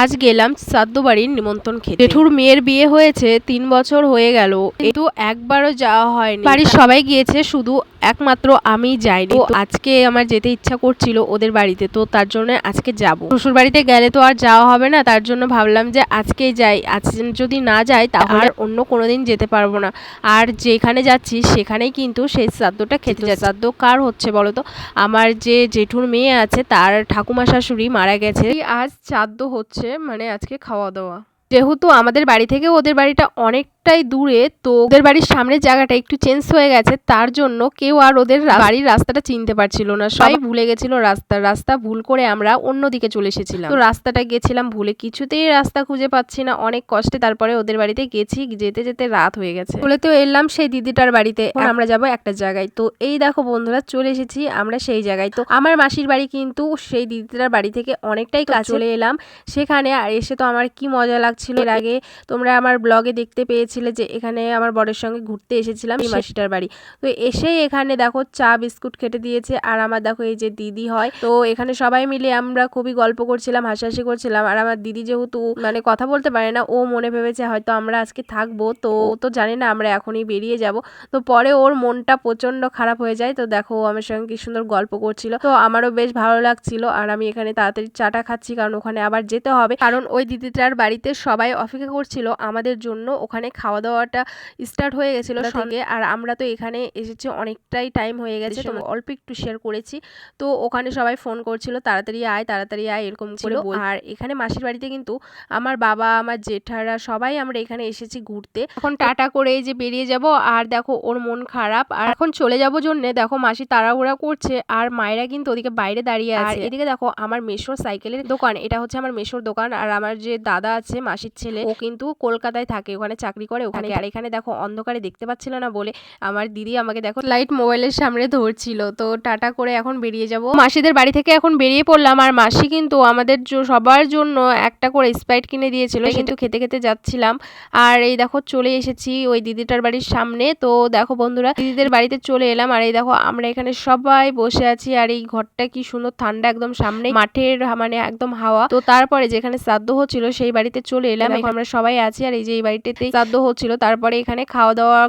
আজ গেলাম শ্রাদ্ধ বাড়ির নিমন্ত্রণ খেতে। জেঠুর মেয়ের বিয়ে হয়েছে তিন বছর হয়ে গেল। একটু একবারও যাওয়া হয়নি। বাড়ির সবাই গিয়েছে শুধু একমাত্র আমি যাইনি। তো আজকে আমার যেতে ইচ্ছা করছিল ওদের বাড়িতে তো তার জন্য আজকে যাব। শ্বশুর বাড়িতে গেলে তো আর যাওয়া হবে না তার জন্য ভাবলাম যে আজকেই যাই। আজ যদি না যাই তাহলে অন্য কোনোদিন যেতে পারব না। আর যেখানে যাচ্ছি সেখানেই কিন্তু সেই শ্রাদ্ধটা খেতে যায় শ্রাদ্ধ কার হচ্ছে বলো তো? আমার যে জেঠুর মেয়ে আছে তার ঠাকুমা শাশুড়ি মারা গেছে। আজ শ্রাদ্ধ হচ্ছে মানে আজকে খাওয়া দাওয়া। যেহেতু আমাদের বাড়ি থেকে ওদের বাড়িটা অনেকটাই দূরে তো ওদের বাড়ির সামনের জায়গাটা একটু চেঞ্জ হয়ে গেছে তার জন্য কেউ আর ওদের বাড়ির রাস্তাটা চিনতে পারছিল না। সবাই ভুলে গেছিল রাস্তা রাস্তা ভুল করে আমরা অন্যদিকে চলে এসেছিলাম। তো রাস্তাটা গেছিলাম ভুলে কিছুতেই রাস্তা খুঁজে পাচ্ছি না। অনেক কষ্টে তারপরে ওদের বাড়িতে গেছি যেতে যেতে রাত হয়ে গেছে। বলে তো এলাম সেই দিদিটার বাড়িতে। আমরা যাব একটা জায়গায়। তো এই দেখো বন্ধুরা চলে এসেছি আমরা সেই জায়গায়। তো আমার মাসির বাড়ি কিন্তু সেই দিদিটার বাড়ি থেকে অনেকটাই চলে এলাম। সেখানে আর এসে তো আমার কি মজা লাগছিল এর আগে। তোমরা আমার ব্লগে দেখতে পেয়েছিলে যে এখানে আমার বরের সঙ্গে ঘুরতে এসেছিলাম এই মাসিটার বাড়ি। তো এসেই এখানে দেখো চা বিস্কুট খেতে দিয়েছে। আর আমার দেখো এই যে দিদি হয় তো এখানে সবাই মিলে আমরা খুবই গল্প করছিলাম হাসাহাসি করছিলাম। আর আমার দিদি যেহেতু মানে কথা বলতে পারে না ও মনে ভেবেছে হয়তো আমরা আজকে থাকব তো ও তো জানে না আমরা এখনই বেরিয়ে যাব। তো পরে ওর মনটা প্রচণ্ড খারাপ হয়ে যায়। তো দেখো আমার সঙ্গে কি সুন্দর গল্প করছিল। তো আমারও বেশ ভালো লাগছিল। আর আমি এখানে তাড়াতাড়ি চাটা খাচ্ছি কারণ ওখানে আবার যেতে হবে। কারণ ওই দিদিটার বাড়িতে সবাই অপেক্ষা করছিল আমাদের জন্য। ওখানে খাওয়া দাওয়াটা স্টার্ট হয়ে গেছিল সঙ্গে। আর আমরা তো এখানে এসেছি অনেকটাই টাইম হয়ে গেছে। তো অল্প একটু শেয়ার করেছি। তো ওখানে সবাই ফোন করছিল তাড়াতাড়ি আয় তাড়াতাড়ি আয় এরকম ছিল। আর এখানে মাসির বাড়িতে কিন্তু আমার বাবা আমার জেঠারা সবাই আমরা এখানে এসেছি ঘুরতে। এখন টাটা করে যে বেরিয়ে যাব। আর দেখো ওর মন খারাপ। আর এখন চলে যাব জন্যে। দেখো মাসি তাড়াহুড়া করছে। আর মায়েরা কিন্তু ওদিকে বাইরে দাঁড়িয়ে আছে। এদিকে দেখো আমার মেশোর সাইকেলের দোকান। এটা হচ্ছে আমার মেশোর দোকান। আর আমার যে দাদা আছে মাসির ছেলে। ও কিন্তু কলকাতায় থাকে ওখানে চাকরি করে ওখানে আর এখানে দেখো অন্ধকারে দেখতে পাচ্ছিল না বলে আমার দিদি আমাকে দেখো লাইট মোবাইলের সামনে ধরছিল। তো টাটা করে এখন বেরিয়ে যাব। মাসিদের বাড়ি থেকে এখন বেরিয়ে পড়লাম। আর মাসি কিন্তু আমাদের সবার জন্য একটা করে স্প্রাইট কিনে দিয়েছিল। কিন্তু খেতে খেতে যাচ্ছিলাম। আর এই দেখো চলে এসেছি ওই দিদিটার বাড়ির সামনে। তো দেখো বন্ধুরা দিদিদের বাড়িতে চলে এলাম। আর এই দেখো আমরা এখানে সবাই বসে আছি। আর এই ঘরটা কি সুন্দর ঠান্ডা একদম সামনে মাঠের মানে একদম হাওয়া। তো তারপরে যেখানে শ্রাদ্ধ হচ্ছিল সেই বাড়িতে চলে এলাম এখন আমরা সবাই আছি। আর এই যে এই বাড়িটাতেই শ্রাদ্ধ হচ্ছিল তারপরে এখানে খাওয়া দাওয়া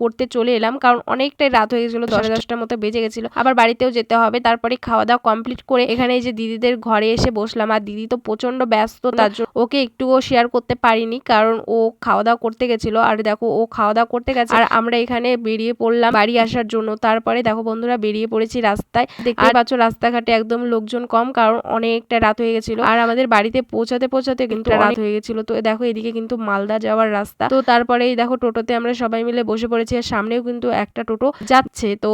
করতে চলে এলাম কারণ অনেকটাই রাত হয়ে গেছিল দশ দশটার মতো বেজে গেছিল। আবার বাড়িতেও যেতে হবে তারপরে খাওয়া দাওয়া কমপ্লিট করে এখানে এই যে দিদিদের ঘরে এসে বসলাম। আর দিদি তো প্রচণ্ড ব্যস্ত তার জন্য ওকে একটুও শেয়ার করতে পারিনি কারণ ও খাওয়া দাওয়া করতে গেছিল। আর দেখো ও খাওয়া দাওয়া করতে গেছে। আর আমরা এখানে বেরিয়ে পড়লাম বাড়ি আসার জন্য। তারপরে দেখো বন্ধুরা বেরিয়ে পড়েছি রাস্তায়। দেখতে পাচ্ছ রাস্তাঘাটে একদম লোকজন কম কারণ অনেকটা রাত হয়ে গেছিল। আর আমাদের বাড়িতে পৌঁছাতে পৌঁছাতে কিন্তু রাত হয়ে গেছিল। তো দেখো এদিকে কিন্তু মালদা যাওয়ার রাস্তা। তো তারপরে এই দেখো টোটোতে আমরা সবাই মিলে বসে পড়েছি আর সামনেও কিন্তু একটা টোটো যাচ্ছে। তো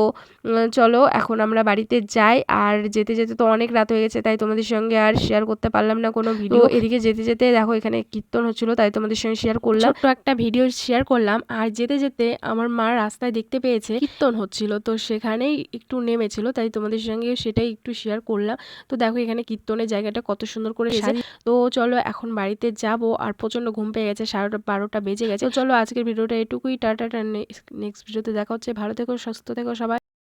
চলো এখন আমরা বাড়িতে যাই। আর যেতে যেতে তো অনেক রাত হয়ে গেছে তাই তোমাদের সঙ্গে আর শেয়ার করতে পারলাম না কোনো ভিডিও এদিকে যেতে যেতে দেখো এখানে কীর্তন হচ্ছিল তাই তোমাদের সঙ্গে শেয়ার করলাম। ছোট্ট একটা ভিডিও শেয়ার করলাম। আর যেতে যেতে আমার মা রাস্তায় দেখতে পেয়েছে কীর্তন হচ্ছিল। তো সেখানেই একটু নেমেছিল তাই তোমাদের সঙ্গে সেটাই একটু শেয়ার করলাম। তো দেখো এখানে কীর্তনের জায়গাটা কত সুন্দর করে তো চলো এখন বাড়িতে যাব। আর প্রচণ্ড ঘুম পেয়ে গেছে, সাড়ে বারোটা বেজে গেছে। চলো আজকের ভিডিওটা এটুকুই, টাটা নেক্সট ভিডিওতে দেখা হচ্ছে। ভালো থেকো, সুস্থ থেকো সবাই।